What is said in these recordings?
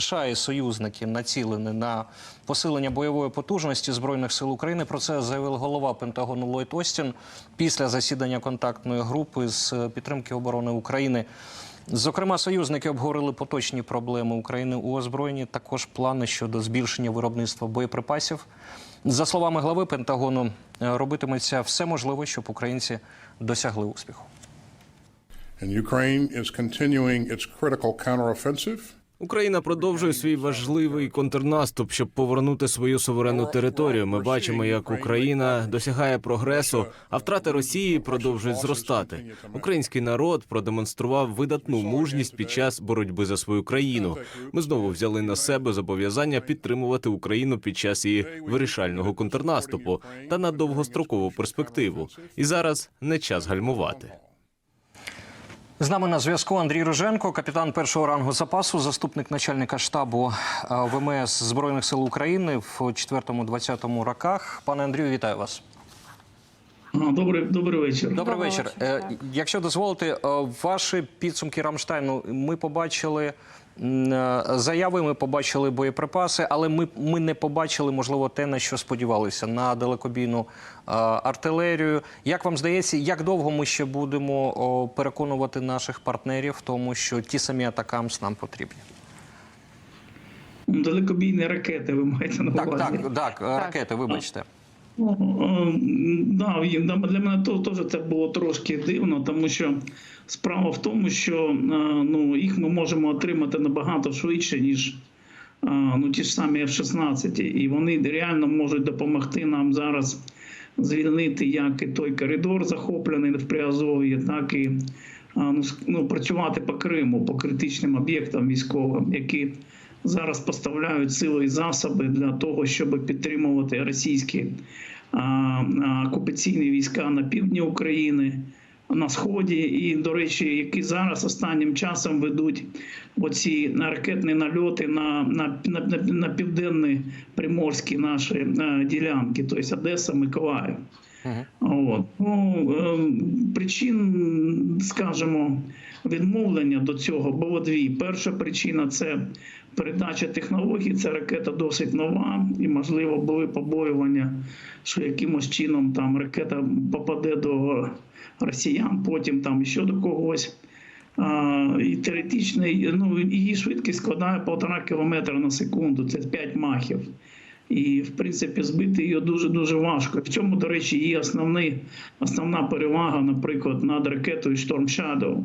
США і союзники націлені на посилення бойової потужності збройних сил України. Про це заявив голова Пентагону Ллойд Остін після засідання контактної групи з підтримки оборони України. Зокрема, союзники обговорили поточні проблеми України у озброєнні, також плани щодо збільшення виробництва боєприпасів. За словами глави Пентагону, робитиметься все можливе, щоб українці досягли успіху. And Ukraine is continuing its critical counteroffensive. Україна продовжує свій важливий контрнаступ, щоб повернути свою суверенну територію. Ми бачимо, як Україна досягає прогресу, а втрати Росії продовжують зростати. Український народ продемонстрував видатну мужність під час боротьби за свою країну. Ми знову взяли на себе зобов'язання підтримувати Україну під час її вирішального контрнаступу та на довгострокову перспективу. І зараз не час гальмувати. З нами на зв'язку Андрій Роженко, капітан першого рангу запасу, заступник начальника штабу е, ВМС Збройних сил України в 4-20 роках. Пане Андрію, вітаю вас. А, Добрий, добрий вечір. Добрий вечір. Е, Якщо дозволите, е, ваші підсумки Рамштайну ми побачили заяви, ми побачили боєприпаси, але ми, ми не побачили, можливо, те, на що сподівалися, на далекобійну е, артилерію. Як вам здається, як довго ми ще будемо о, переконувати наших партнерів в тому, що ті самі атакамс нам потрібні? Далекобійні ракети ви маєте на Так, увазі. так, так, е, ракети, вибачте. Да, для мене теж це було трошки дивно, тому що справа в тому, що е, ну, їх ми можемо отримати набагато швидше, ніж е, ну, ті ж самі F-16. І вони реально можуть допомогти нам зараз звільнити як і той коридор захоплений в Приазов'ї, так і е, ну, ну, працювати по Криму, по критичним об'єктам військовим, які зараз поставляють сили і засоби для того, щоб підтримувати російські окупаційні війська на півдні України. На сході, і до речі, які зараз останнім часом ведуть оці ракетні нальоти на, на, на, на, південні приморські наші ділянки, тобто Одеса, Миколаїв. От. Ну, е, причин, скажімо, відмовлення до цього було дві. Перша причина це передача технологій. Ця ракета досить нова, і можливо були побоювання, що якимось чином там ракета попаде до росіян, потім там ще до когось. А, і теоретичний, ну її швидкість складає полтора кілометра на секунду, це 5 махів. І, в принципі, збити її дуже дуже важко. В цьому, до речі, є основний, основна перевага, наприклад, над ракетою Storm Shadow.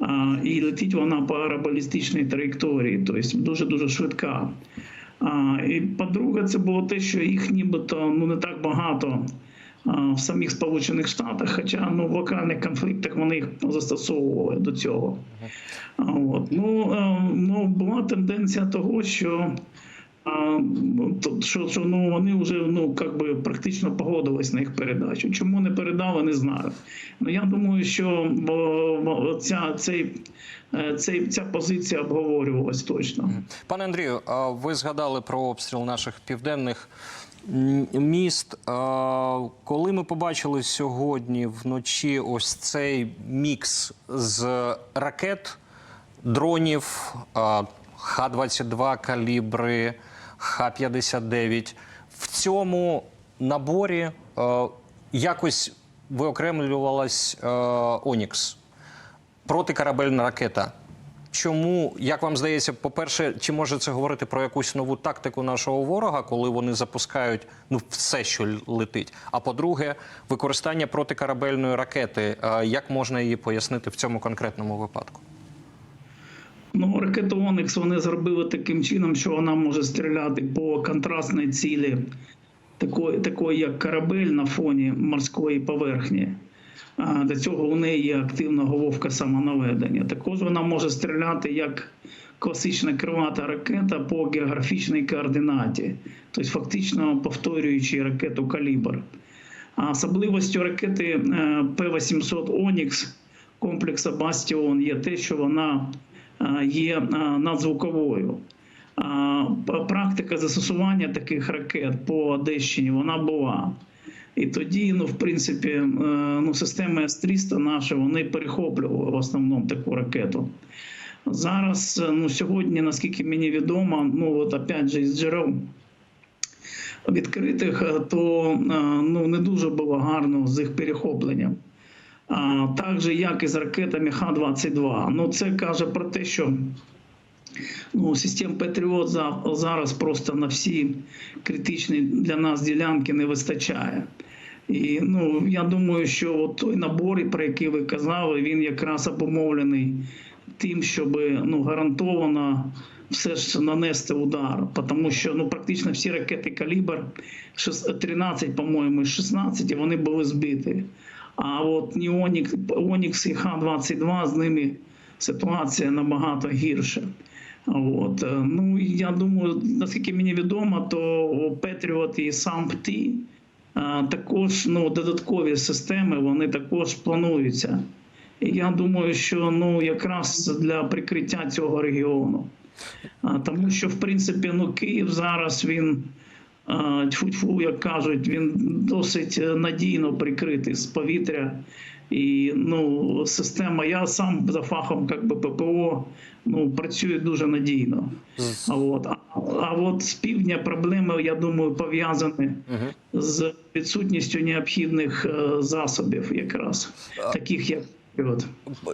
А, і летить вона по аеробалістичній траєкторії, тобто дуже дуже швидка. А, і по-друге, це було те, що їх нібито ну не так багато в самих Сполучених Штатах, хоча ну в локальних конфліктах вони їх застосовували до цього. От. Ну, е, ну була тенденція того, що а, то- що, що ну, вони вже ну, как би, практично погодились на їх передачу. Чому не передали, не знаю. Ну, я думаю, що бо ця, цей, е, цей, ця позиція обговорювалась точно. Пане Андрію, ви згадали про обстріл наших південних міст. Коли ми побачили сьогодні вночі ось цей мікс з ракет, дронів, Х-22 калібри, Х-59, в цьому наборі е, якось виокремлювалась е, Онікс протикорабельна ракета. Чому, як вам здається, по-перше, чи може це говорити про якусь нову тактику нашого ворога, коли вони запускають ну все, що летить? А по-друге, використання протикорабельної ракети. Е, Як можна її пояснити в цьому конкретному випадку? Ну, ракету Онікс вони зробили таким чином, що вона може стріляти по контрастній цілі, такої, такої як корабель на фоні морської поверхні. А, До цього у неї є активна головка самонаведення. Також вона може стріляти як класична крилата ракета по географічній координаті, тобто фактично повторюючи ракету калібр. А особливостю ракети е, П-800 Онікс комплексу Бастіон є те, що вона є е, надзвуковою. Практика застосування таких ракет по Одещині вона була. І тоді, ну, в принципі, е, ну, системи С-300 наші вони перехоплювали в основному таку ракету. Зараз, е, ну сьогодні, наскільки мені відомо, ну от опять же із джерел відкритих, е, то е, ну не дуже було гарно з їх перехопленням. А так же, як і з ракетами Х-22. Ну це каже про те, що ну, систем Патріот зараз просто на всі критичні для нас ділянки не вистачає. І ну, я думаю, що от той набор, про який ви казали, він якраз обумовлений тим, щоб ну, гарантовано все ж нанести удар. Тому що ну, практично всі ракети калібр 13, по-моєму, і 16, і вони були збиті. А от ні Онікс, і Х-22 з ними ситуація набагато гірша. От. е, Ну, я думаю, наскільки мені відомо, то Петріот і сам ПТІ також ну, додаткові системи вони також плануються. І я думаю, що ну, якраз для прикриття цього регіону. Тому що, в принципі, ну, Київ зараз він тьфу-тьфу, як кажуть, він досить е, надійно прикритий з повітря. І ну, система, я сам за фахом як би, ППО ну, працює дуже надійно. А от, а, а от з півдня проблеми, я думаю, пов'язані з відсутністю необхідних е, засобів, якраз таких як от.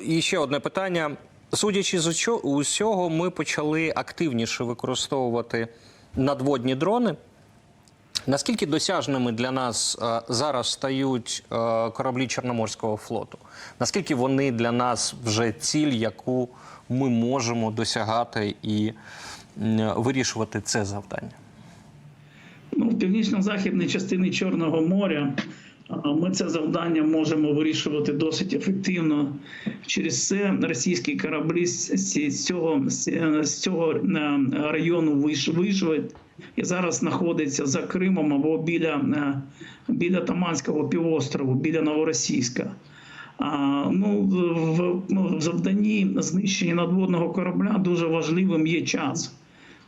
І ще одне питання. Судячи з усього, ми почали активніше використовувати надводні дрони. Наскільки досяжними для нас е, зараз стають е, кораблі Чорноморського флоту? Наскільки вони для нас вже ціль, яку ми можемо досягати і вирішувати це завдання? Ну, в північно-західній частині Чорного моря ми це завдання можемо вирішувати досить ефективно. Через це російські кораблі з цього, з цього е, району вийш- вийшли і зараз знаходяться за Кримом або біля, е, біля Таманського півострову, біля Новоросійська. А, ну, в, в завданні знищення надводного корабля дуже важливим є час.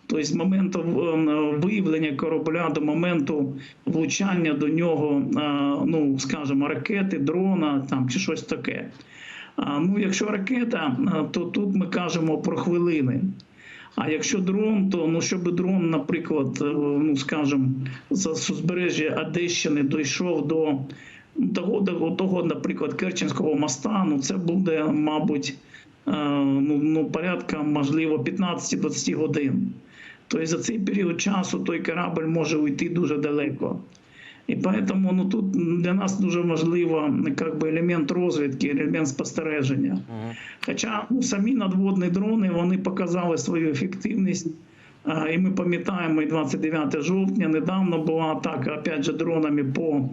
Тобто з моменту е, виявлення корабля до моменту влучання до нього, е, ну скажімо, ракети, дрона там чи щось таке. Ну, якщо ракета, то тут ми кажемо про хвилини. А якщо дрон, то ну щоб дрон, наприклад, е, ну скажімо, з з узбережжя Одещини дійшов до того, до того, наприклад, Керченського моста, ну це буде, мабуть, е, ну, ну порядка, можливо, 15-20 годин. Тобто за цей період часу той корабль може уйти дуже далеко. І поэтому ну, тут для нас дуже важливо как би, елемент розвідки, елемент спостереження. Хоча ну, самі надводні дрони вони показали свою ефективність. І ми пам'ятаємо, і 29 жовтня недавно була атака опять же дронами по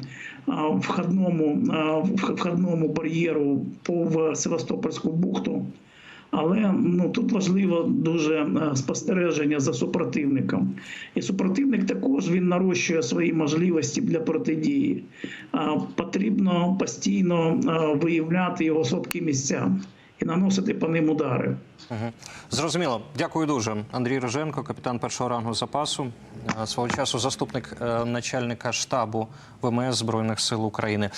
входному, входному бар'єру по Севастопольську бухту. Але ну тут важливо дуже е, спостереження за супротивником, і супротивник також він нарощує свої можливості для протидії. Потрібно постійно е, виявляти його слабкі місця і наносити по ним удари. Зрозуміло. Дякую дуже. Андрій Роженко, капітан першого рангу запасу, е, свого часу заступник е, начальника штабу ВМС Збройних сил України.